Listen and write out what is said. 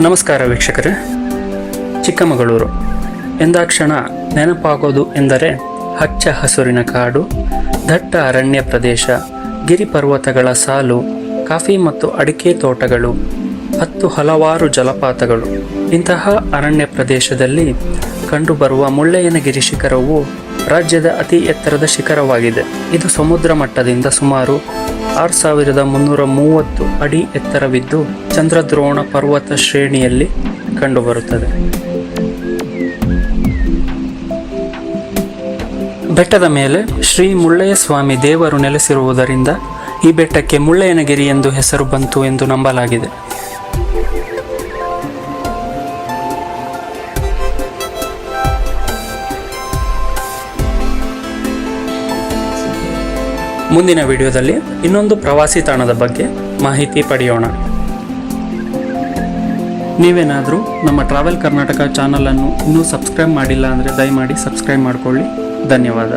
ನಮಸ್ಕಾರ ವೀಕ್ಷಕರೇ. ಚಿಕ್ಕಮಗಳೂರು. ಎಂದಾಕ್ಷಣ ನೆನಪಾಗೋದು ಎಂದರೆ ಹಚ್ಚ ಹಸುರಿನ ಕಾಡು, ದಟ್ಟ ಅರಣ್ಯ ಪ್ರದೇಶ, ಗಿರಿ ಪರ್ವತಗಳ ಸಾಲು, ಕಾಫಿ ಮತ್ತು ಅಡಿಕೆ ತೋಟಗಳು, ಹತ್ತು ಹಲವಾರು ಜಲಪಾತಗಳು. ಇಂತಹ ಅರಣ್ಯ ಪ್ರದೇಶದಲ್ಲಿ ಕಂಡುಬರುವ ಮುಳ್ಳಯ್ಯನಗಿರಿ ಶಿಖರವು ರಾಜ್ಯದ ಅತಿ ಎತ್ತರದ ಶಿಖರವಾಗಿದೆ. ಇದು ಸಮುದ್ರ ಮಟ್ಟದಿಂದ ಸುಮಾರು ಆರು ಸಾವಿರದ ಮುನ್ನೂರ ಮೂವತ್ತು ಅಡಿ ಎತ್ತರವಿದ್ದು ಚಂದ್ರದ್ರೋಣ ಪರ್ವತ ಶ್ರೇಣಿಯಲ್ಲಿ ಕಂಡುಬರುತ್ತದೆ. ಬೆಟ್ಟದ ಮೇಲೆ ಶ್ರೀ ಮುಳ್ಳಯ್ಯ ಸ್ವಾಮಿ ದೇವರು ನೆಲೆಸಿರುವುದರಿಂದ ಈ ಬೆಟ್ಟಕ್ಕೆ ಮುಳ್ಳಯ್ಯನಗಿರಿ ಎಂದು ಹೆಸರು ಬಂತು ಎಂದು ನಂಬಲಾಗಿದೆ. ಮುಂದಿನ ವಿಡಿಯೋದಲ್ಲಿ ಇನ್ನೊಂದು ಪ್ರವಾಸಿ ತಾಣದ ಬಗ್ಗೆ ಮಾಹಿತಿ ಪಡೆಯೋಣ. ನೀವೇನಾದರೂ ನಮ್ಮ ಟ್ರಾವೆಲ್ ಕರ್ನಾಟಕ ಚಾನಲನ್ನು ಇನ್ನೂ ಸಬ್ಸ್ಕ್ರೈಬ್ ಮಾಡಿಲ್ಲ ಅಂದರೆ ದಯಮಾಡಿ ಸಬ್ಸ್ಕ್ರೈಬ್ ಮಾಡಿಕೊಳ್ಳಿ. ಧನ್ಯವಾದ.